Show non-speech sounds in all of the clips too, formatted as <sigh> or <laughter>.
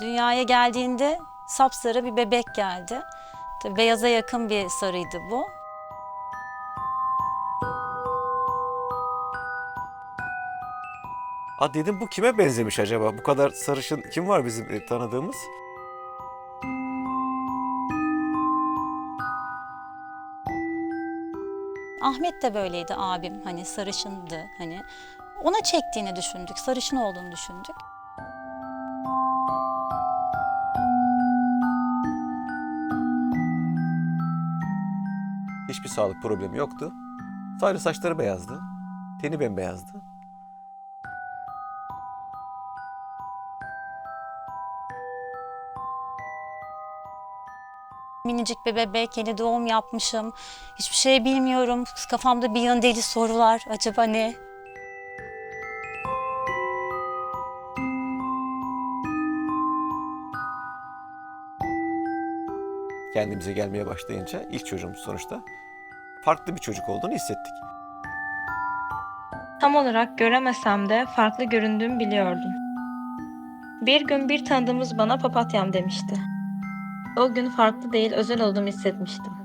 Dünyaya geldiğinde sapsarı bir bebek geldi. Tabii beyaza yakın bir sarıydı bu. Ha dedim bu kime benzemiş acaba? Bu kadar sarışın kim var bizim e, tanıdığımız? Ahmet de böyleydi abim hani sarışındı hani. Ona çektiğini düşündük, sarışın olduğunu düşündük. Hiçbir sağlık problemi yoktu. Sadece saçları beyazdı. Teni bembeyazdı. Minicik bir bebek, yeni doğum yapmışım. Hiçbir şey bilmiyorum. Kafamda bir yan deli sorular. Acaba ne? Kendimize gelmeye başlayınca ilk çocuğumuz sonuçta farklı bir çocuk olduğunu hissettik. Tam olarak göremesem de farklı göründüğümü biliyordum. Bir gün bir tanıdığımız bana papatyam demişti. O gün farklı değil, özel olduğumu hissetmiştim.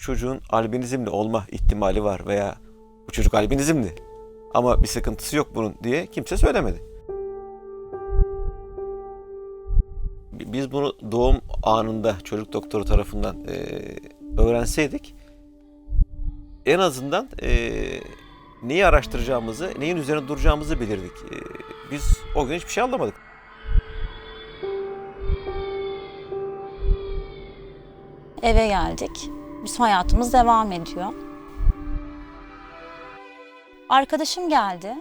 Çocuğun albinizmli olma ihtimali var veya bu çocuk albinizmli ama bir sıkıntısı yok bunun diye kimse söylemedi. Bi- Biz bunu doğum anında çocuk doktoru tarafından eee, öğrenseydik en azından eee, neyi araştıracağımızı, neyin üzerine duracağımızı bilirdik. Eee, biz o gün hiçbir şey anlamadık. Eve geldik. Bizim hayatımız devam ediyor. Arkadaşım geldi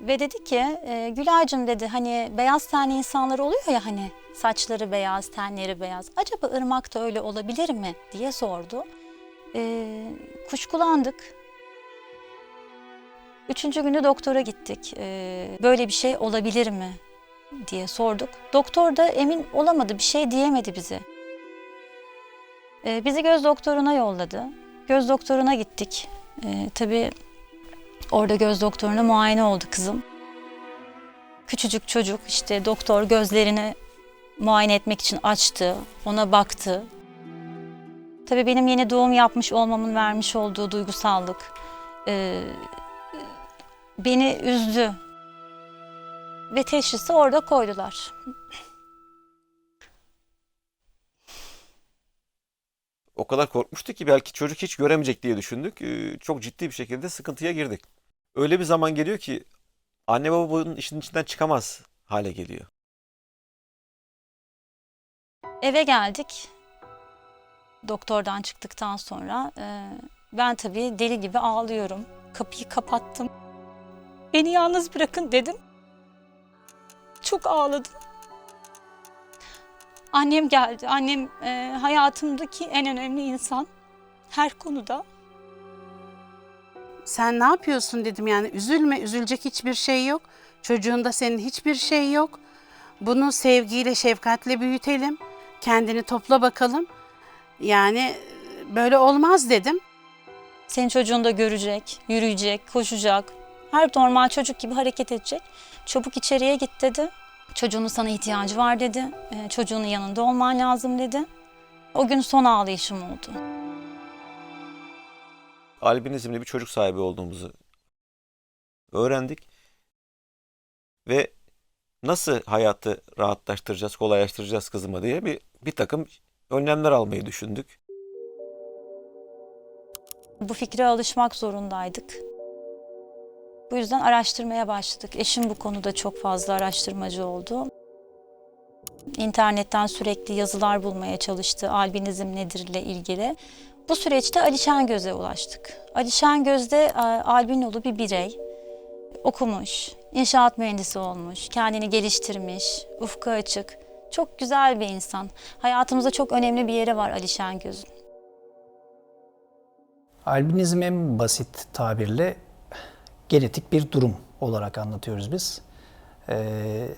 ve dedi ki e, Gülay'cığım dedi hani beyaz tenli insanlar oluyor ya hani saçları beyaz, tenleri beyaz. Acaba ırmakta öyle olabilir mi diye sordu. E, kuşkulandık. Üçüncü günü doktora gittik. E, böyle bir şey olabilir mi diye sorduk. Doktor da emin olamadı, bir şey diyemedi bize. Ee, bizi göz doktoruna yolladı. Göz doktoruna gittik. Ee, tabii orada göz doktoruna muayene oldu kızım. Küçücük çocuk işte doktor gözlerini muayene etmek için açtı, ona baktı. Tabii benim yeni doğum yapmış olmamın vermiş olduğu duygusallık e, beni üzdü. Ve teşhisi orada koydular. O kadar korkmuştu ki belki çocuk hiç göremeyecek diye düşündük. Ee, Çok ciddi bir şekilde sıkıntıya girdik. Öyle bir zaman geliyor ki anne baba bunun işin içinden çıkamaz hale geliyor. Eve geldik. Doktordan çıktıktan sonra e, ben tabii deli gibi ağlıyorum. Kapıyı kapattım. Beni yalnız bırakın dedim. Çok ağladım. Annem geldi. Annem e, hayatımdaki en önemli insan. Her konuda. Sen ne yapıyorsun dedim yani üzülme üzülecek hiçbir şey yok. Çocuğunda senin hiçbir şey yok. Bunu sevgiyle şefkatle büyütelim. Kendini topla bakalım. Yani e, böyle olmaz dedim. Senin çocuğun da görecek, yürüyecek, koşacak. Her normal çocuk gibi hareket edecek. Çabuk içeriye git dedi. Çocuğunun sana ihtiyacı var dedi. Ee, çocuğunun yanında olman lazım dedi. O gün son ağlayışım oldu. Albinizmli bir çocuk sahibi olduğumuzu öğrendik. Ve nasıl hayatı rahatlaştıracağız, kolaylaştıracağız kızıma diye bir, bir takım önlemler almayı düşündük. Bu fikre alışmak zorundaydık. Bu yüzden araştırmaya başladık. Eşim bu konuda çok fazla araştırmacı oldu. İnternetten sürekli yazılar bulmaya çalıştı albinizm nedir ile ilgili. Bu süreçte Ali Şengöz'e ulaştık. Ali Şengoz de e, albinolu bir birey. Okumuş, inşaat mühendisi olmuş, kendini geliştirmiş, ufku açık. Çok güzel bir insan. Hayatımızda çok önemli bir yeri var Ali Şengöz'ün. Albinizm en basit tabirle genetik bir durum olarak anlatıyoruz biz. Ee,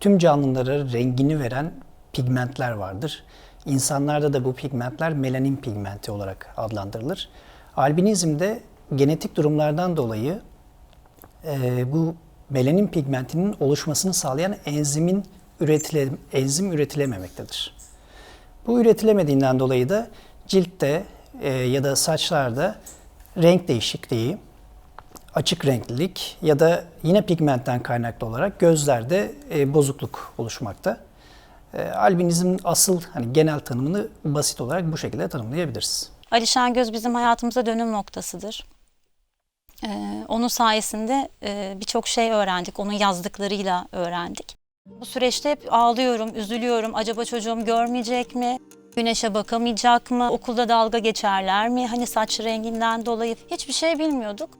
tüm canlılara rengini veren pigmentler vardır. İnsanlarda da bu pigmentler melanin pigmenti olarak adlandırılır. Albinizmde genetik durumlardan dolayı e, bu melanin pigmentinin oluşmasını sağlayan enzimin üretile, enzim üretilememektedir. Bu üretilemediğinden dolayı da ciltte e, ya da saçlarda renk değişikliği, açık renklilik ya da yine pigmentten kaynaklı olarak gözlerde e, bozukluk oluşmakta. E, albinizmin asıl hani genel tanımını basit olarak bu şekilde tanımlayabiliriz. Ali Şengöz bizim hayatımıza dönüm noktasıdır. Ee, onun sayesinde e, birçok şey öğrendik. Onun yazdıklarıyla öğrendik. Bu süreçte hep ağlıyorum, üzülüyorum. Acaba çocuğum görmeyecek mi? Güneşe bakamayacak mı? Okulda dalga geçerler mi? Hani saç renginden dolayı hiçbir şey bilmiyorduk.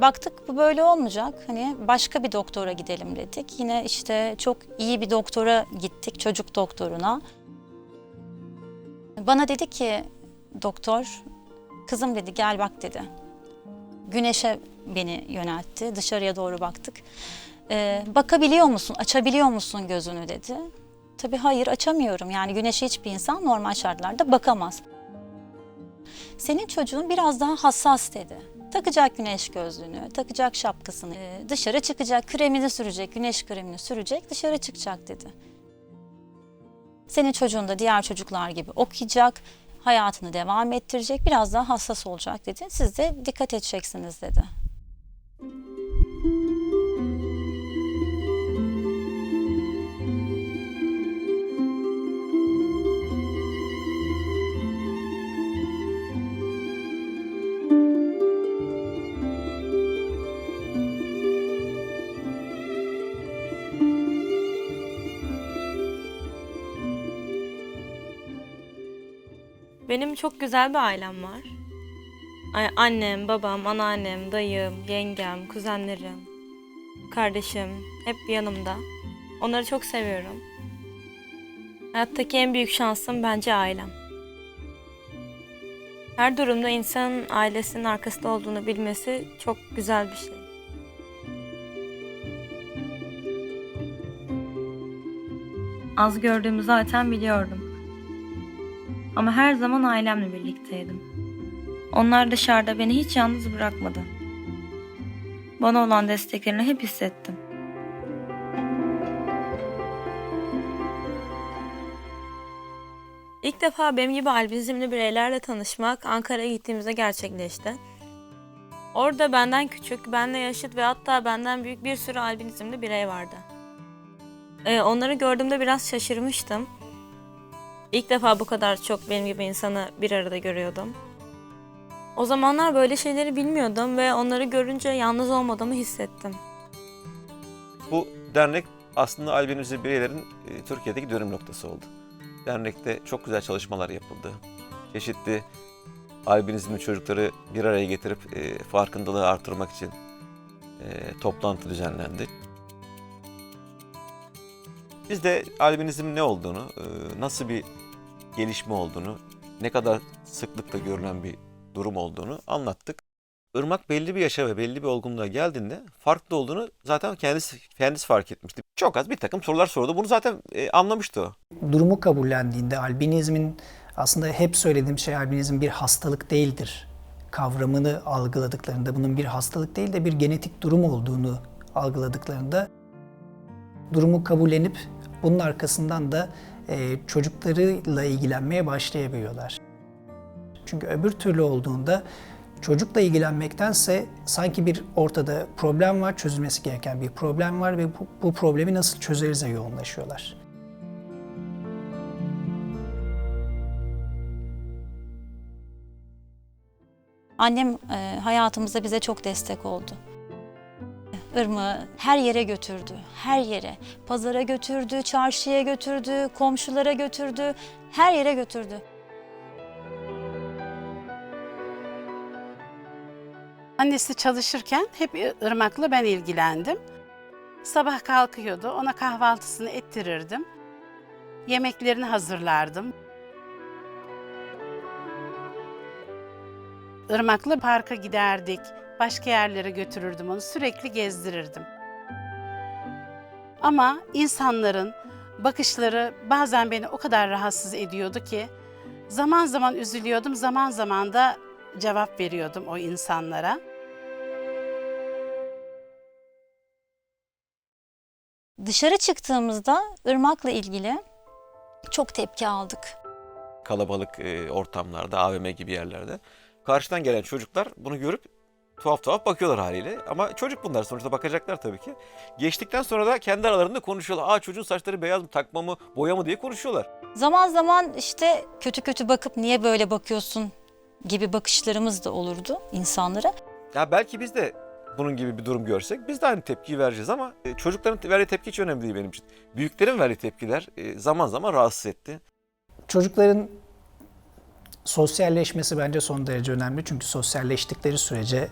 Baktık bu böyle olmayacak. Hani başka bir doktora gidelim dedik. Yine işte çok iyi bir doktora gittik, çocuk doktoruna. Bana dedi ki doktor, kızım dedi gel bak dedi. Güneşe beni yöneltti, dışarıya doğru baktık. Ee, bakabiliyor musun, açabiliyor musun gözünü dedi. Tabii hayır açamıyorum yani güneşe hiçbir insan normal şartlarda bakamaz. Senin çocuğun biraz daha hassas dedi. Takacak güneş gözlüğünü, takacak şapkasını, ee, dışarı çıkacak, kremini sürecek, güneş kremini sürecek, dışarı çıkacak dedi. Senin çocuğun da diğer çocuklar gibi okuyacak, hayatını devam ettirecek, biraz daha hassas olacak dedi. Siz de dikkat edeceksiniz dedi. Benim çok güzel bir ailem var. Annem, babam, anneannem, dayım, yengem, kuzenlerim, kardeşim hep yanımda. Onları çok seviyorum. Hayattaki en büyük şansım bence ailem. Her durumda insanın ailesinin arkasında olduğunu bilmesi çok güzel bir şey. Az gördüğümü zaten biliyordum. Ama her zaman ailemle birlikteydim. Onlar dışarıda beni hiç yalnız bırakmadı. Bana olan desteklerini hep hissettim. İlk defa benim gibi albinizmli bireylerle tanışmak Ankara'ya gittiğimizde gerçekleşti. Orada benden küçük, benle yaşıt ve hatta benden büyük bir sürü albinizmli birey vardı. Ee, onları gördüğümde biraz şaşırmıştım. İlk defa bu kadar çok benim gibi insanı bir arada görüyordum. O zamanlar böyle şeyleri bilmiyordum ve onları görünce yalnız olmadığımı hissettim. Bu dernek aslında albinizmli bireylerin e, Türkiye'deki dönüm noktası oldu. Dernekte çok güzel çalışmalar yapıldı. Çeşitli albinizmli çocukları bir araya getirip e, farkındalığı artırmak için e, toplantı düzenlendi. Biz de albinizmin ne olduğunu, e, nasıl bir gelişme olduğunu, ne kadar sıklıkla görülen bir durum olduğunu anlattık. Irmak belli bir yaşa ve belli bir olgunluğa geldiğinde farklı olduğunu zaten kendisi kendisi fark etmişti. Çok az bir takım sorular sordu. Bunu zaten e, anlamıştı o. Durumu kabullendiğinde albinizmin aslında hep söylediğim şey albinizm bir hastalık değildir. Kavramını algıladıklarında bunun bir hastalık değil de bir genetik durum olduğunu algıladıklarında durumu kabullenip bunun arkasından da e, çocuklarıyla ilgilenmeye başlayabiliyorlar. Çünkü öbür türlü olduğunda çocukla ilgilenmektense sanki bir ortada problem var, çözülmesi gereken bir problem var ve bu, bu problemi nasıl çözerize yoğunlaşıyorlar. Annem e, hayatımızda bize çok destek oldu. Irmı her yere götürdü, her yere. Pazara götürdü, çarşıya götürdü, komşulara götürdü, her yere götürdü. Annesi çalışırken hep Irmak'la ben ilgilendim. Sabah kalkıyordu, ona kahvaltısını ettirirdim. Yemeklerini hazırlardım. Irmak'la parka giderdik, başka yerlere götürürdüm onu, sürekli gezdirirdim. Ama insanların bakışları bazen beni o kadar rahatsız ediyordu ki zaman zaman üzülüyordum, zaman zaman da cevap veriyordum o insanlara. Dışarı çıktığımızda Irmak'la ilgili çok tepki aldık. Kalabalık e, ortamlarda, AVM gibi yerlerde. Karşıdan gelen çocuklar bunu görüp tuhaf tuhaf bakıyorlar haliyle. Ama çocuk bunlar sonuçta bakacaklar tabii ki. Geçtikten sonra da kendi aralarında konuşuyorlar. Aa çocuğun saçları beyaz mı, takma mı, boya mı diye konuşuyorlar. Zaman zaman işte kötü kötü bakıp niye böyle bakıyorsun gibi bakışlarımız da olurdu insanlara. Ya belki biz de bunun gibi bir durum görsek biz de aynı tepkiyi vereceğiz ama e, çocukların verdiği tepki hiç önemli değil benim için. Büyüklerin verdiği tepkiler e, zaman zaman rahatsız etti. Çocukların sosyalleşmesi bence son derece önemli. Çünkü sosyalleştikleri sürece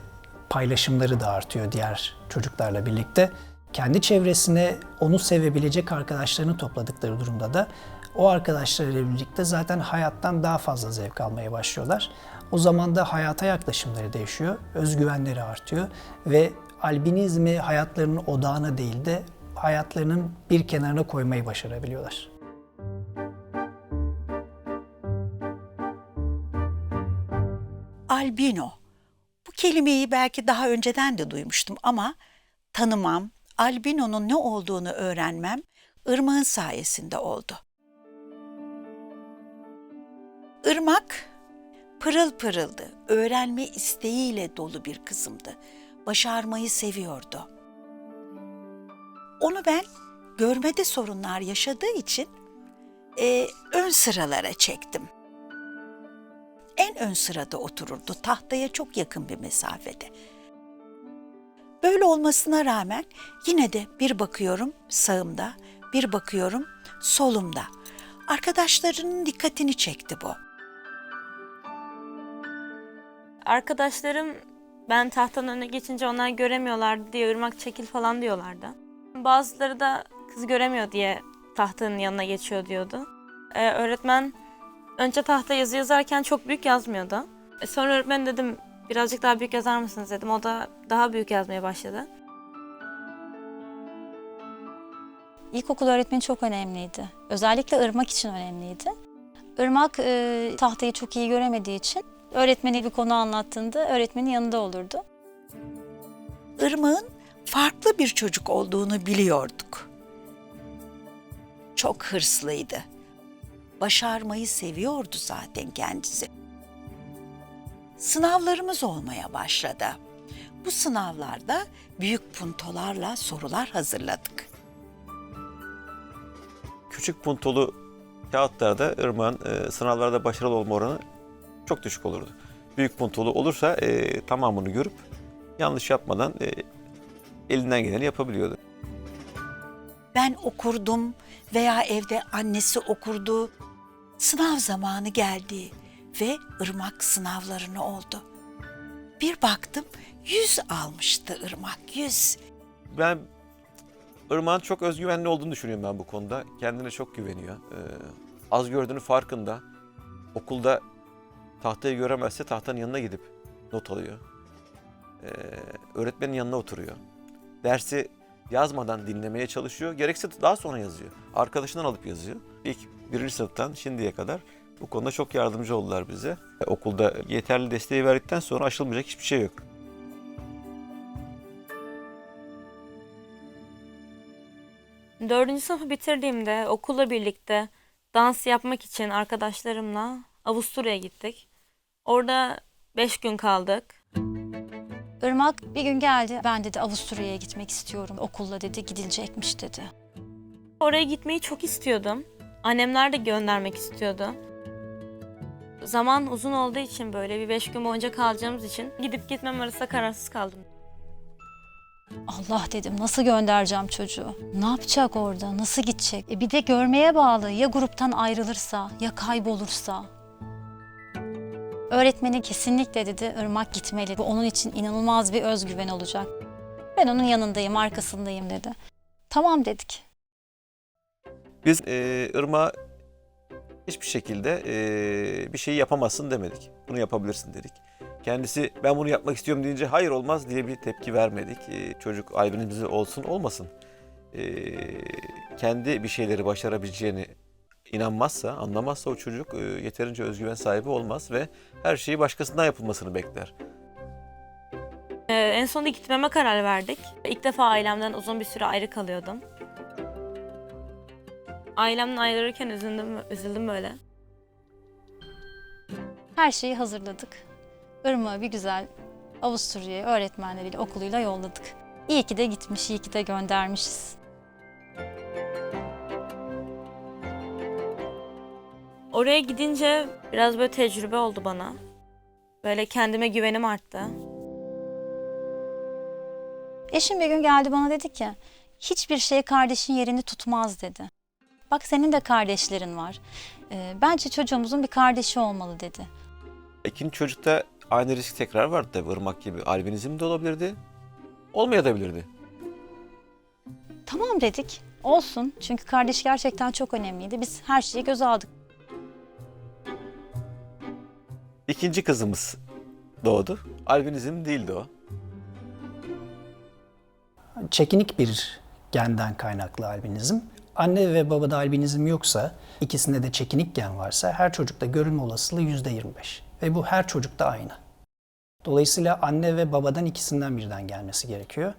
paylaşımları da artıyor diğer çocuklarla birlikte. Kendi çevresine onu sevebilecek arkadaşlarını topladıkları durumda da o arkadaşlarıyla birlikte zaten hayattan daha fazla zevk almaya başlıyorlar. O zaman da hayata yaklaşımları değişiyor, özgüvenleri artıyor ve albinizmi hayatlarının odağına değil de hayatlarının bir kenarına koymayı başarabiliyorlar. Albino. Bu kelimeyi belki daha önceden de duymuştum ama tanımam, albinonun ne olduğunu öğrenmem Irmak'ın sayesinde oldu. Irmak pırıl pırıldı, öğrenme isteğiyle dolu bir kızımdı. Başarmayı seviyordu. Onu ben görmede sorunlar yaşadığı için e, ön sıralara çektim en ön sırada otururdu. Tahtaya çok yakın bir mesafede. Böyle olmasına rağmen yine de bir bakıyorum sağımda, bir bakıyorum solumda. Arkadaşlarının dikkatini çekti bu. Arkadaşlarım ben tahtanın önüne geçince onlar göremiyorlardı diye ırmak çekil falan diyorlardı. Bazıları da kız göremiyor diye tahtanın yanına geçiyor diyordu. Ee, öğretmen önce tahta yazı yazarken çok büyük yazmıyordu. E, sonra öğretmen dedim birazcık daha büyük yazar mısınız dedim. O da daha büyük yazmaya başladı. İlkokul öğretmeni çok önemliydi. Özellikle Irmak için önemliydi. Irmak e, tahtayı çok iyi göremediği için öğretmeni bir konu anlattığında öğretmenin yanında olurdu. Irmak'ın farklı bir çocuk olduğunu biliyorduk. Çok hırslıydı. Başarmayı seviyordu zaten kendisi. Sınavlarımız olmaya başladı. Bu sınavlarda büyük puntolarla sorular hazırladık. Küçük puntolu kağıtlarda Irmak'ın e, sınavlarda başarılı olma oranı çok düşük olurdu. Büyük puntolu olursa e, tamamını görüp yanlış yapmadan e, elinden geleni yapabiliyordu. Ben okurdum veya evde annesi okurdu. Sınav zamanı geldi ve Irmak sınavlarını oldu. Bir baktım yüz almıştı Irmak, yüz. Ben Irmak'ın çok özgüvenli olduğunu düşünüyorum ben bu konuda. Kendine çok güveniyor. Ee, az gördüğünü farkında. Okulda tahtayı göremezse tahtanın yanına gidip not alıyor. Ee, öğretmenin yanına oturuyor. Dersi yazmadan dinlemeye çalışıyor. Gerekse daha sonra yazıyor. Arkadaşından alıp yazıyor. İlk birinci sınıftan şimdiye kadar bu konuda çok yardımcı oldular bize. Okulda yeterli desteği verdikten sonra aşılmayacak hiçbir şey yok. Dördüncü sınıfı bitirdiğimde okulla birlikte dans yapmak için arkadaşlarımla Avusturya'ya gittik. Orada beş gün kaldık. Irmak bir gün geldi. Ben dedi Avusturya'ya gitmek istiyorum. Okulla dedi gidilecekmiş dedi. Oraya gitmeyi çok istiyordum. Annemler de göndermek istiyordu. Zaman uzun olduğu için böyle bir beş gün boyunca kalacağımız için gidip gitmem arasında kararsız kaldım. Allah dedim nasıl göndereceğim çocuğu? Ne yapacak orada? Nasıl gidecek? E bir de görmeye bağlı. Ya gruptan ayrılırsa, ya kaybolursa. Öğretmeni kesinlikle dedi Irmak gitmeli. Bu onun için inanılmaz bir özgüven olacak. Ben onun yanındayım, arkasındayım dedi. Tamam dedik. Biz e, Irmak'a hiçbir şekilde e, bir şeyi yapamazsın demedik. Bunu yapabilirsin dedik. Kendisi ben bunu yapmak istiyorum deyince hayır olmaz diye bir tepki vermedik. E, çocuk albinimizi olsun olmasın. e, kendi bir şeyleri başarabileceğini inanmazsa, anlamazsa o çocuk e, yeterince özgüven sahibi olmaz ve her şeyi başkasından yapılmasını bekler. Ee, en sonunda gitmeme karar verdik. İlk defa ailemden uzun bir süre ayrı kalıyordum. Ailemden ayrılırken üzüldüm, üzüldüm böyle. Her şeyi hazırladık. Irmak'ı bir güzel Avusturya'ya öğretmenleriyle, okuluyla yolladık. İyi ki de gitmiş, iyi ki de göndermişiz. Oraya gidince biraz böyle tecrübe oldu bana. Böyle kendime güvenim arttı. Eşim bir gün geldi bana dedi ki, hiçbir şey kardeşin yerini tutmaz dedi. Bak senin de kardeşlerin var. Ee, bence çocuğumuzun bir kardeşi olmalı dedi. İkinci çocukta aynı risk tekrar vardı tabii Irmak gibi. Albinizm de olabilirdi, olmayabilirdi. Tamam dedik, olsun. Çünkü kardeş gerçekten çok önemliydi. Biz her şeyi göze aldık. İkinci kızımız doğdu. Albinizm değildi o. Çekinik bir genden kaynaklı albinizm. Anne ve babada albinizm yoksa, ikisinde de çekinik gen varsa her çocukta görülme olasılığı %25. Ve bu her çocukta aynı. Dolayısıyla anne ve babadan ikisinden birden gelmesi gerekiyor.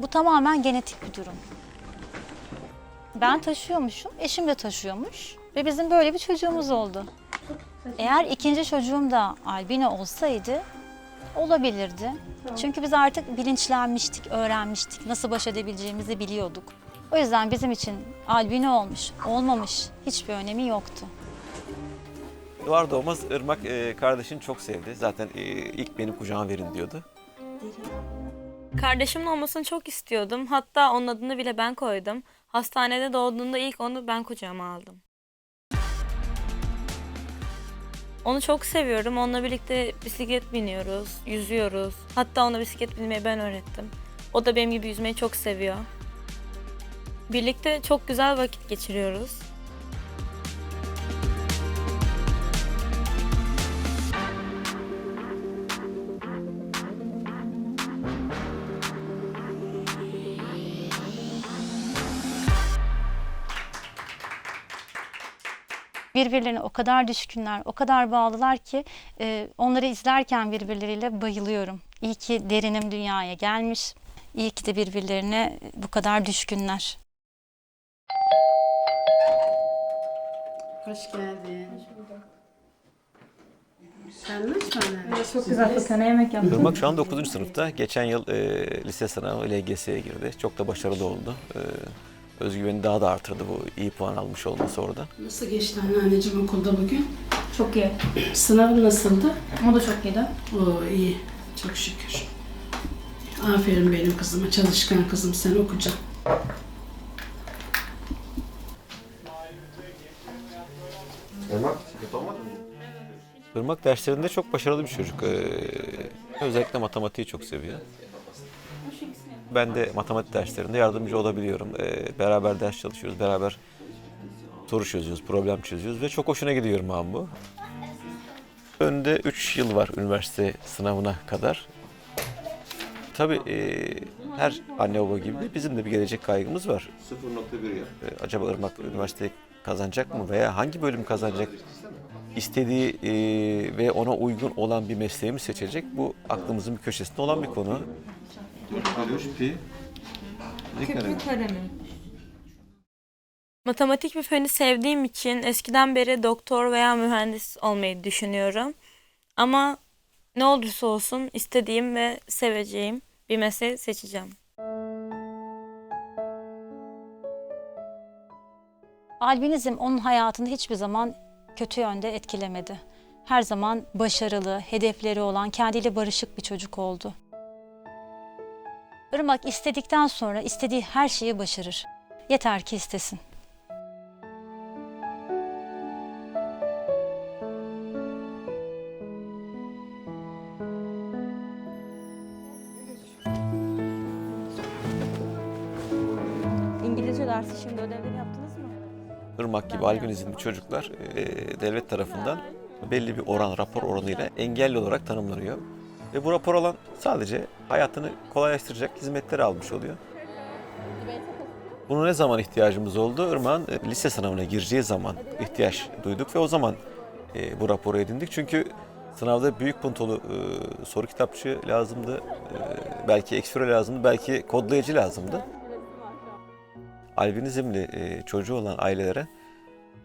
Bu tamamen genetik bir durum. Ben taşıyormuşum, eşim de taşıyormuş ve bizim böyle bir çocuğumuz oldu. Eğer ikinci çocuğum da albino olsaydı olabilirdi. Çünkü biz artık bilinçlenmiştik, öğrenmiştik, nasıl baş edebileceğimizi biliyorduk. O yüzden bizim için albino olmuş, olmamış hiçbir önemi yoktu. Doğar doğmaz Irmak e, kardeşini çok sevdi. Zaten e, ilk benim kucağıma verin diyordu. Kardeşimin olmasını çok istiyordum. Hatta onun adını bile ben koydum. Hastanede doğduğunda ilk onu ben kucağıma aldım. Onu çok seviyorum. Onunla birlikte bisiklet biniyoruz, yüzüyoruz. Hatta ona bisiklet binmeyi ben öğrettim. O da benim gibi yüzmeyi çok seviyor. Birlikte çok güzel vakit geçiriyoruz. Birbirlerine o kadar düşkünler, o kadar bağlılar ki e, onları izlerken birbirleriyle bayılıyorum. İyi ki derinim dünyaya gelmiş. İyi ki de birbirlerine bu kadar düşkünler. Hoş geldin. Sen mi bana? Çok güzel fakana yemek yaptım. Irmak şu an 9. sınıfta. Geçen yıl e, lise sınavı LGS'ye girdi. Çok da başarılı oldu. E, özgüveni daha da artırdı bu iyi puan almış olması orada. Nasıl geçti anneanneciğim okulda bugün? Çok iyi. Sınavın nasıldı? O da çok iyiydi. Oo iyi. Çok şükür. Aferin benim kızıma. Çalışkan kızım sen okuyacaksın. Irmak derslerinde çok başarılı bir çocuk. E, özellikle matematiği çok seviyor. Ben de matematik derslerinde yardımcı olabiliyorum. E, beraber ders çalışıyoruz, beraber soru çözüyoruz, problem çözüyoruz ve çok hoşuna gidiyor abi bu. Önde 3 yıl var üniversite sınavına kadar. Tabii e, her anne baba gibi bizim de bir gelecek kaygımız var. 0.1 ya. E, acaba Irmak üniversiteyi kazanacak mı veya hangi bölüm kazanacak? İstediği e, ve ona uygun olan bir mesleği mi seçecek? Bu aklımızın bir köşesinde olan bir konu. Matematik bir feni sevdiğim için eskiden beri doktor veya mühendis olmayı düşünüyorum. Ama ne olursa olsun istediğim ve seveceğim bir mesleği seçeceğim. Albinizm onun hayatını hiçbir zaman kötü yönde etkilemedi. Her zaman başarılı, hedefleri olan, kendiyle barışık bir çocuk oldu. Irmak istedikten sonra istediği her şeyi başarır. Yeter ki istesin. İngilizce dersi şimdi ödevleri yaptınız mı? Irmak gibi albinizmli çocuklar e, devlet tarafından belli bir oran, rapor oranıyla engelli olarak tanımlanıyor. Ve bu rapor alan sadece hayatını kolaylaştıracak hizmetleri almış oluyor. Bunu ne zaman ihtiyacımız oldu? Irmak'ın e, lise sınavına gireceği zaman ihtiyaç duyduk ve o zaman e, bu raporu edindik. Çünkü sınavda büyük puntolu e, soru kitapçığı lazımdı. E, belki ekstra lazımdı, belki kodlayıcı lazımdı. Albinizmli e, çocuğu olan ailelere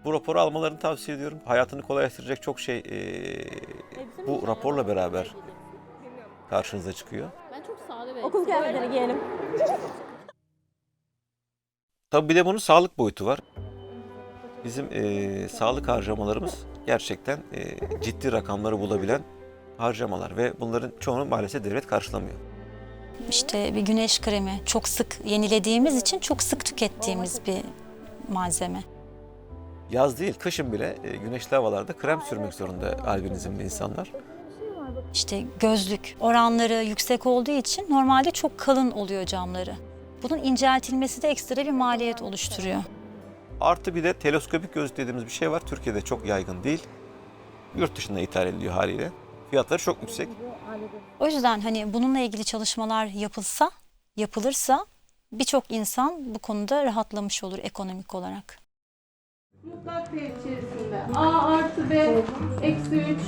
bu raporu almalarını tavsiye ediyorum. Hayatını kolaylaştıracak çok şey e, bu raporla beraber karşınıza çıkıyor. Okul kıyafetleri giyelim. <laughs> Tabii bir de bunun sağlık boyutu var. Bizim e, sağlık harcamalarımız gerçekten e, ciddi rakamları bulabilen harcamalar ve bunların çoğunu maalesef devlet karşılamıyor. İşte bir güneş kremi çok sık yenilediğimiz için çok sık tükettiğimiz bir malzeme. Yaz değil, kışın bile e, güneşli havalarda krem sürmek zorunda albinizmli insanlar. İşte gözlük oranları yüksek olduğu için normalde çok kalın oluyor camları. Bunun inceltilmesi de ekstra bir maliyet oluşturuyor. Artı bir de teleskopik gözlük dediğimiz bir şey var. Türkiye'de çok yaygın değil. Yurt dışına ithal ediliyor haliyle. Fiyatları çok yüksek. O yüzden hani bununla ilgili çalışmalar yapılsa, yapılırsa birçok insan bu konuda rahatlamış olur ekonomik olarak. Mutlak değer içerisinde a artı b eksi 3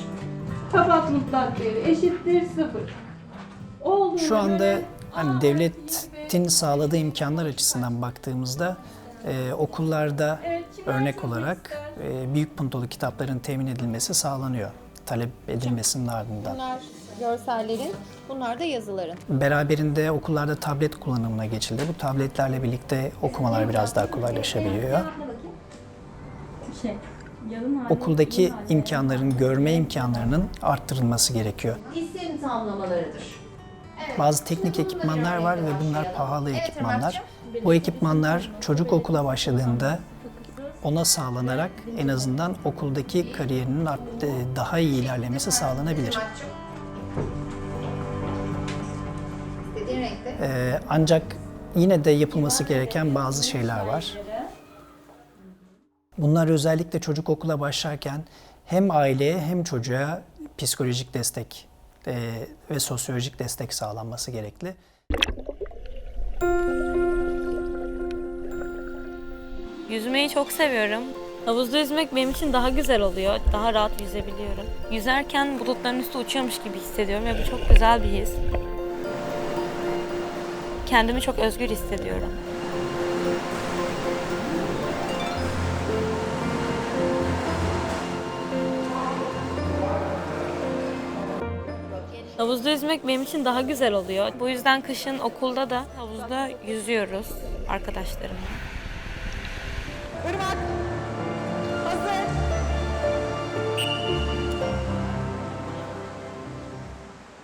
kapat mutlak değeri eşittir 0. Olduğuna Şu anda göre hani devletin sağladığı imkanlar açısından baktığımızda e, okullarda örnek olarak e, büyük puntolu kitapların temin edilmesi sağlanıyor talep edilmesinin ardından. Bunlar görsellerin, bunlar da yazıların. Beraberinde okullarda tablet kullanımına geçildi. Bu tabletlerle birlikte okumalar biraz daha kolaylaşabiliyor. Okuldaki imkanların, görme imkanlarının arttırılması gerekiyor. isim tamlamalarıdır. Bazı teknik ekipmanlar var ve bunlar pahalı ekipmanlar. Bu ekipmanlar çocuk okula başladığında ona sağlanarak en azından okuldaki kariyerinin e, daha iyi ilerlemesi sağlanabilir. Ee, ancak yine de yapılması gereken bazı şeyler var. Bunlar özellikle çocuk okula başlarken hem aileye hem çocuğa psikolojik destek e, ve sosyolojik destek sağlanması gerekli. Yüzmeyi çok seviyorum. Havuzda yüzmek benim için daha güzel oluyor. Daha rahat yüzebiliyorum. Yüzerken bulutların üstü uçuyormuş gibi hissediyorum ve bu çok güzel bir his. Kendimi çok özgür hissediyorum. Havuzda yüzmek benim için daha güzel oluyor. Bu yüzden kışın okulda da havuzda yüzüyoruz arkadaşlarımla.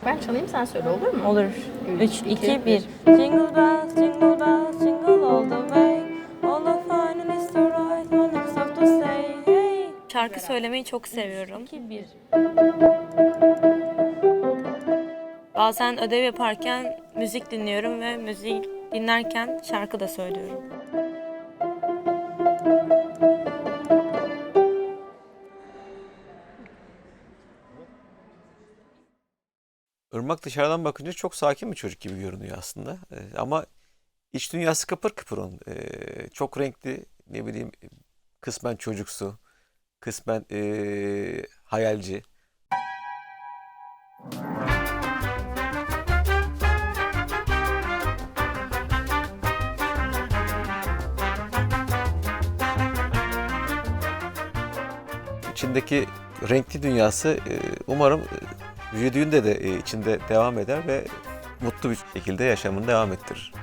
Ben çalayım sen söyle olur mu? Olur. 3, 2, 1. Jingle bells, jingle bells, jingle all the way. All the fun and it's the right one that's have to say. Hey. Şarkı söylemeyi çok seviyorum. 2, 1. Bazen ödev yaparken müzik dinliyorum ve müzik dinlerken şarkı da söylüyorum. Irmak dışarıdan bakınca çok sakin bir çocuk gibi görünüyor aslında. Ee, ama iç dünyası kıpır kıpır onun. Ee, çok renkli, ne bileyim kısmen çocuksu, kısmen ee, hayalci. İçindeki renkli dünyası ee, umarım ee, büyüdüğünde de ee, içinde devam eder ve mutlu bir şekilde yaşamını devam ettirir.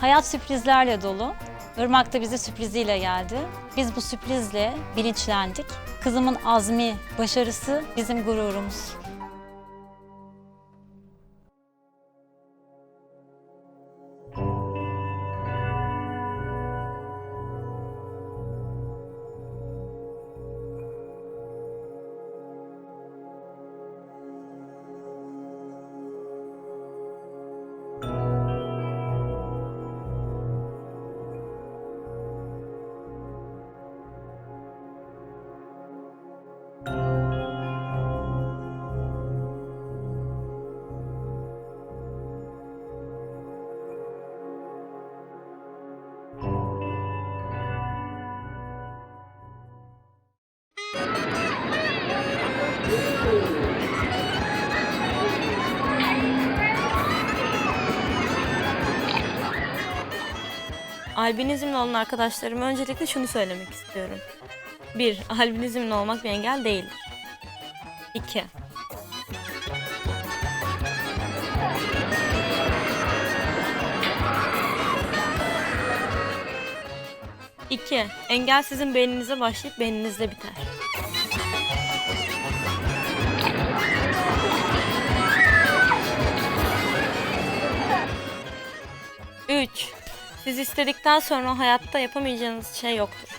Hayat sürprizlerle dolu. Irmak da bize sürpriziyle geldi. Biz bu sürprizle bilinçlendik. Kızımın azmi, başarısı bizim gururumuz. Albinizmli olan arkadaşlarıma öncelikle şunu söylemek istiyorum. 1. Albinizmli olmak bir engel değildir. 2. İki, engel sizin beyninize başlayıp beyninizde biter. Üç, siz istedikten sonra hayatta yapamayacağınız şey yoktur.